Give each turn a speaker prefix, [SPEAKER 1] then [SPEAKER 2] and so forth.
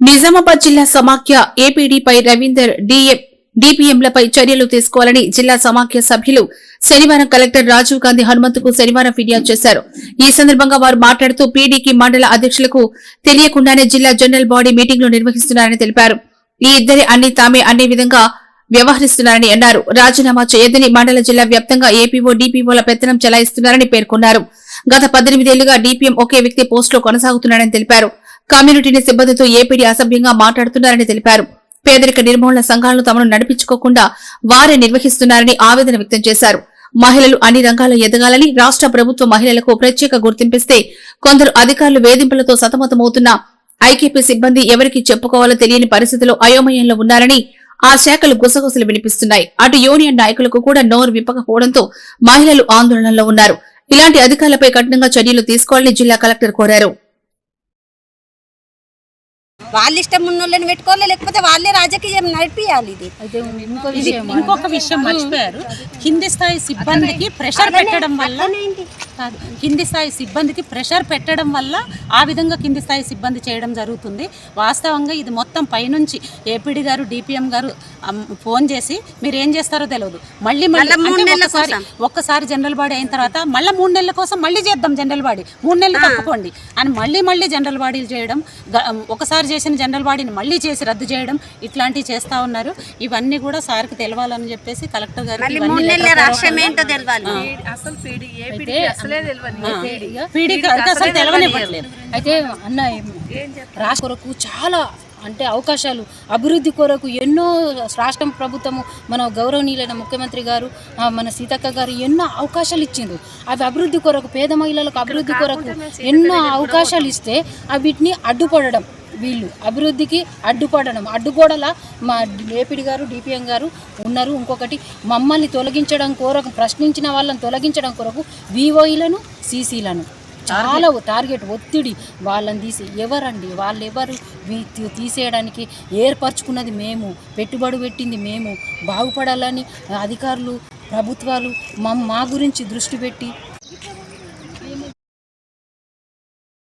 [SPEAKER 1] నిజామాబాద్ జిల్లా సమాఖ్య ఏపీడీపై రవీందర్ డిఎం డిపిఎంలపై చర్యలు తీసుకోవాలని జిల్లా సమాఖ్య సభ్యులు శనివారం కలెక్టర్ రాజీవ్ గాంధీ హనుమంతుకు శనివారం ఫిర్యాదు చేశారు. ఈ సందర్భంగా వారు మాట్లాడుతూ పీడీకి మండల అధ్యక్షులకు తెలియకుండానే జిల్లా జనరల్ బాడీ మీటింగ్లు నిర్వహిస్తున్నారని తెలిపారు. ఈ ఇద్దరి అన్ని తామే అన్ని విధంగా వ్యవహరిస్తున్నారని అన్నారు. రాజీనామా చేయదని మండల జిల్లా వ్యాప్తంగా ఏపీఓ డీపీఓల పెత్తనం చెలాయిస్తున్నారని పేర్కొన్నారు. గత పద్దెనిమిదేళ్ళుగా డీపీఎం ఒకే వ్యక్తి పోస్టులో కొనసాగుతున్నాడని తెలిపారు. కమ్యూనిటీని సిబ్బందితో ఏపీడీ అసభ్యంగా మాట్లాడుతున్నారని తెలిపారు. పేదరిక నిర్మూలన సంఘాలను తమను నడిపించుకోకుండా వారే నిర్వహిస్తున్నారని ఆవేదన వ్యక్తం చేశారు. మహిళలు అన్ని రంగాల్లో ఎదగాలని రాష్ట్ర ప్రభుత్వ మహిళలకు ప్రత్యేక గుర్తింపిస్తే కొందరు అధికారులు వేధింపులతో సతమతమవుతున్న ఐకేపీ సిబ్బంది ఎవరికి చెప్పుకోవాలో తెలియని పరిస్థితిలో అయోమయంలో ఉన్నారని ఆ శాఖలు గుసగుసలు వినిపిస్తున్నాయి. అటు యూనియన్ నాయకులకు కూడా నోరు విప్పకపోవడంతో మహిళలు ఆందోళనలో ఉన్నారు. ఇలాంటి అధికారులపై కఠినంగా చర్యలు తీసుకోవాలని జిల్లా కలెక్టర్ కోరారు.
[SPEAKER 2] వాళ్ళ ఇష్టం ఉన్న వాళ్ళని పెట్టుకోవాలి లేకపోతే వాళ్ళే రాజకీయం నడిపియాలి ఇది.
[SPEAKER 3] ఇంకొక విషయం మర్చిపోయారు. కింది స్థాయి సిబ్బందికి ప్రెషర్ పెట్టడం వల్ల కాదు, కింది స్థాయి సిబ్బందికి ప్రెషర్ పెట్టడం వల్ల ఆ విధంగా కింది స్థాయి సిబ్బంది చేయడం జరుగుతుంది. వాస్తవంగా ఇది మొత్తం పైనుంచి ఏపీడీ గారు డిపిఎం గారు ఫోన్ చేసి మీరు ఏం చేస్తారో తెలియదు మళ్ళీ మళ్ళీ ఒక్కసారి
[SPEAKER 2] కోసం.
[SPEAKER 3] ఒక్కసారి జనరల్ బాడీ అయిన తర్వాత మళ్ళీ మూడు నెలల కోసం మళ్ళీ చేద్దాం జనరల్ బాడీ. మూడు నెలలు తప్పుకోండి. అని మళ్ళీ మళ్ళీ జనరల్ బాడీలు చేయడం ఒకసారి చేసిన జనరల్ బాడీని మళ్ళీ చేసి రద్దు చేయడం ఇట్లాంటివి చేస్తా ఉన్నారు. ఇవన్నీ కూడా సార్కి తెలవాలని చెప్పేసి కలెక్టర్ గారికి
[SPEAKER 2] మళ్ళీ
[SPEAKER 3] పీడీకి అసలు తెలవనివ్వట్లేదు
[SPEAKER 4] అయితే అన్న రాష్ట్ర కొరకు చాలా అంటే అవకాశాలు అభివృద్ధి కొరకు ఎన్నో రాష్ట్రం ప్రభుత్వము మన గౌరవనీయులైన ముఖ్యమంత్రి గారు మన సీతక్క గారు ఎన్నో అవకాశాలు ఇచ్చిండ్రు. అవి అభివృద్ధి కొరకు పేద మహిళలకు అభివృద్ధి కొరకు ఎన్నో అవకాశాలు ఇస్తే వీటిని అడ్డుపడడం. వీళ్ళు అభివృద్ధికి అడ్డుపడడం. అడ్డుగోడల మా ఏపీడి గారు డిపిఎం గారు ఉన్నారు. ఇంకొకటి మమ్మల్ని తొలగించడం కొరకు ప్రశ్నించిన వాళ్ళని తొలగించడం కొరకు వివోఈలను సీసీలను చాలా టార్గెట్ ఒత్తిడి వాళ్ళని తీసి ఎవరండి? వాళ్ళు ఎవరు తీసేయడానికి ఏర్పరచుకున్నది మేము. పెట్టుబడి పెట్టింది మేము. బాగుపడాలని అధికారులు ప్రభుత్వాలు మా గురించి దృష్టి పెట్టి